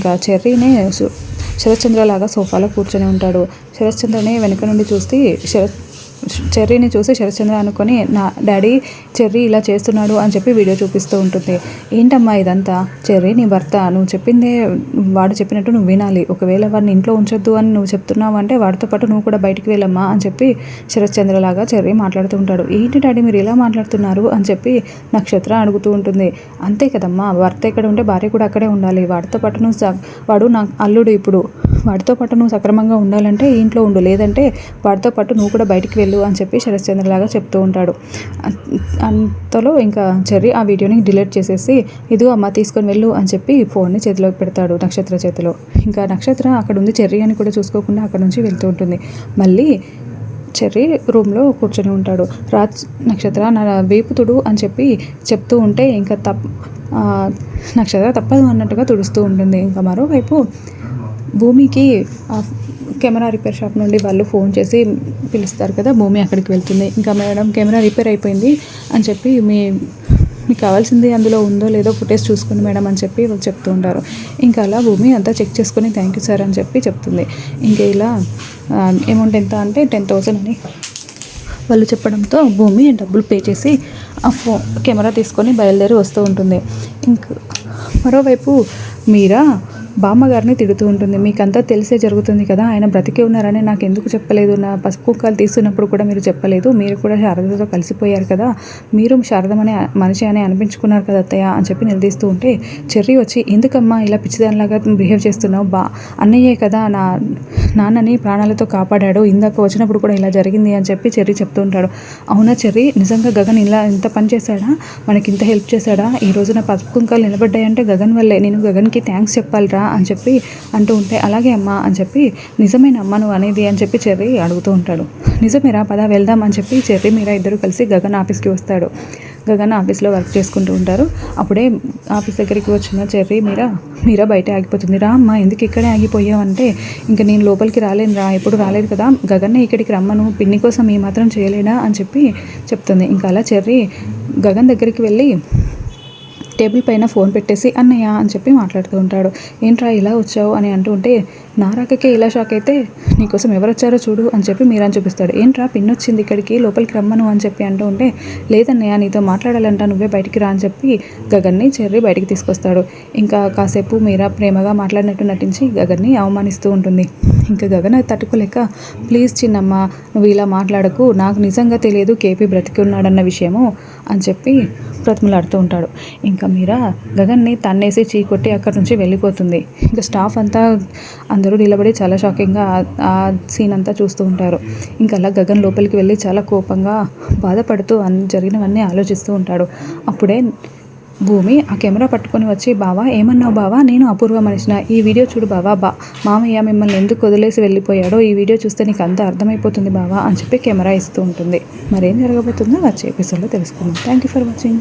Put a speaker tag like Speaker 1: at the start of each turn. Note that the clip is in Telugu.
Speaker 1: ఇంకా చెర్రీనే శరత్చంద్ర లాగా సోఫాలో కూర్చొని ఉంటాడు. శరత్చంద్రని వెనక నుండి చూస్తే శరత్ చెర్రీని చూసి శరత్చంద్ర అనుకొని నా డాడీ చెర్రీ ఇలా చేస్తున్నాడు అని చెప్పి వీడియో చూపిస్తూ ఉంటుంది. ఏంటమ్మా ఇదంతా? చెర్రీ నీ భర్త. నువ్వు చెప్పిందే వాడు చెప్పినట్టు నువ్వు వినాలి. ఒకవేళ వాడిని ఇంట్లో ఉంచొద్దు అని నువ్వు చెప్తున్నావు అంటే వాడితో పాటు నువ్వు కూడా బయటికి వెళ్ళమ్మా అని చెప్పి శరత్చంద్ర లాగా చెర్రీ మాట్లాడుతూ ఉంటాడు. ఏంటి డాడీ మీరు ఇలా మాట్లాడుతున్నారు? అని చెప్పి నక్షత్ర అడుగుతూ ఉంటుంది. అంతే కదమ్మా భర్త ఎక్కడ ఉంటే భార్య కూడా అక్కడే ఉండాలి. వాడితో పాటు నువ్వు వాడు నా అల్లుడు ఇప్పుడు. వాడితో పాటు నువ్వు సక్రమంగా ఉండాలంటే ఇంట్లో ఉండు. లేదంటే వాడితో పాటు నువ్వు కూడా బయటికి వెళ్ళు అని చెప్పి శరత్చంద్రలాగా చెప్తూ ఉంటాడు. అంతలో ఇంకా చెర్రీ ఆ వీడియోని డిలీట్ చేసేసి ఇదిగో అమ్మ తీసుకొని వెళ్ళు అని చెప్పి ఫోన్ని చేతిలోకి పెడతాడు నక్షత్ర చేతిలో. ఇంకా నక్షత్ర అక్కడ ఉంది చెర్రీ అని కూడా చూసుకోకుండా అక్కడ నుంచి వెళ్తూ ఉంటుంది. మళ్ళీ చెర్రీ రూమ్లో కూర్చొని ఉంటాడు. రాజ్ నక్షత్ర నా వేపుతుడు అని చెప్పి చెప్తూ ఉంటే ఇంకా తప్ నక్షత్ర తప్పదు అన్నట్టుగా తుడుస్తూ ఉంటుంది. ఇంకా మరోవైపు భూమికి ఆ కెమెరా రిపేర్ షాప్ నుండి వాళ్ళు ఫోన్ చేసి పిలుస్తారు కదా భూమి అక్కడికి వెళ్తుంది. ఇంకా మేడం కెమెరా రిపేర్ అయిపోయింది అని చెప్పి మీ మీకు కావాల్సింది అందులో ఉందో లేదో ఫుటేజ్ చూసుకోండి మేడం అని చెప్పి వాళ్ళు చెప్తూ ఉంటారు. ఇంకా అలా భూమి అంతా చెక్ చేసుకొని థ్యాంక్ యూ సార్ అని చెప్పి చెప్తుంది. ఇంకా ఇలా అమౌంట్ ఎంత అంటే టెన్ థౌసండ్ అని వాళ్ళు చెప్పడంతో భూమి డబ్బులు పే చేసి ఆ ఫో కెమెరా తీసుకొని బయలుదేరి వస్తూ ఉంటుంది. ఇంక మరోవైపు మీరా బామ్మగారిని తిడుతూ ఉంటుంది. మీకంతా తెలిసే జరుగుతుంది కదా ఆయన బ్రతికే ఉన్నారని నాకు ఎందుకు చెప్పలేదు? నా పసుపు కుంకాలు తీస్తున్నప్పుడు కూడా మీరు చెప్పలేదు. మీరు కూడా శారదతో కలిసిపోయారు కదా మీరు శారదమనే మనిషి అని అనిపించుకున్నారు కదా అత్తయ్య అని చెప్పి నిలదీస్తూ ఉంటే చెర్రీ వచ్చి ఎందుకమ్మా ఇలా పిచ్చిదానిలాగా బిహేవ్ చేస్తున్నావు? బా అన్నయ్యే కదా నా నాన్నని ప్రాణాలతో కాపాడాడు. ఇందాక వచ్చినప్పుడు కూడా ఇలా జరిగింది అని చెప్పి చెర్రీ చెప్తూ ఉంటాడు. అవునా చెర్రీ? నిజంగా గగన్ ఇలా ఇంత పని చేశాడా? మనకి ఇంత హెల్ప్ చేశాడా? ఈ రోజున పసుపు కుంకాలు నిలబడ్డాయంటే గగన్ వల్లే. నేను గగన్కి థ్యాంక్స్ చెప్పాలిరా. అని చెప్పి అంటూ ఉంటే అలాగే అమ్మా అని చెప్పి నిజమైన అమ్మ నువ్వు అనేది అని చెప్పి చెర్రీ అడుగుతూ ఉంటాడు. నిజమేరా పద వెళ్దాం అని చెప్పి చెర్రీ మీరా ఇద్దరు కలిసి గగన్ ఆఫీస్కి వస్తాడు. గగన్ ఆఫీస్లో వర్క్ చేసుకుంటూ ఉంటారు. అప్పుడే ఆఫీస్ దగ్గరికి వచ్చిన చెర్రీ మీరా మీరా బయట ఆగిపోతుంది. రా అమ్మ ఎందుకు ఇక్కడే ఆగిపోయావంటే ఇంకా నేను లోపలికి రాలేను రా ఎప్పుడు రాలేదు కదా గగన్నే ఇక్కడికి రమ్మను పిన్ని కోసం ఏమాత్రం మాత్రం చేయలేడా అని చెప్పి చెప్తుంది. ఇంకా అలా చెర్రీ గగన్ దగ్గరికి వెళ్ళి టేబుల్ పైన ఫోన్ పెట్టేసి అన్నయ్య అని చెప్పి మాట్లాడుతూ ఉంటాడు. ఏంట్రా ఇలా వచ్చావు? అని అంటూ ఉంటే నారాకకే ఇలా షాక్ అయితే నీకోసం ఎవరు వచ్చారో చూడు అని చెప్పి మీరని చూపిస్తాడు. ఏంట్రా పిన్ వచ్చింది ఇక్కడికి లోపలికి రమ్మను అని చెప్పి అంటూ ఉంటే లేదన్నయ్య నీతో మాట్లాడాలంట నువ్వే బయటికి రా అని చెప్పి గగన్ని చెర్రి బయటికి తీసుకొస్తాడు. ఇంకా కాసేపు మీరా ప్రేమగా మాట్లాడినట్టు నటించి గగన్ని అవమానిస్తూ ఉంటుంది. ఇంకా గగన్ తట్టుకోలేక ప్లీజ్ చిన్నమ్మ నువ్వు ఇలా మాట్లాడకు నాకు నిజంగా తెలియదు కేపీ బ్రతికి ఉన్నాడన్న విషయము అని చెప్పి బ్రతిమలాడుతూ ఉంటాడు. ఇంకా మీరా గగన్ని తన్నేసి చీకొట్టి అక్కడి నుంచి వెళ్ళిపోతుంది. ఇంకా స్టాఫ్ అంతా అందరూ నిలబడి చాలా షాకింగ్గా ఆ- సీన్ అంతా చూస్తూ ఉంటారు. ఇంకా అలా గగన్ లోపలికి వెళ్ళి చాలా కోపంగా బాధపడుతూ జరిగినవన్నీ ఆలోచిస్తూ ఉంటాడు. అప్పుడే భూమి ఆ కెమెరా పట్టుకొని వచ్చి బావా ఏమన్నావు బావా? నేను అపూర్వ మనిషిన ఈ వీడియో చూడు బావా బా. మామయ్య మిమ్మల్ని ఎందుకు వదిలేసి వెళ్ళిపోయాడో ఈ వీడియో చూస్తే నీకు అంతా అర్థమైపోతుంది బావా అని చెప్పి కెమెరా ఇస్తూ ఉంటుంది. మరేం జరగబోతుందో వచ్చే ఎపిసోడ్లో తెలుసుకుందాం. Thank you for watching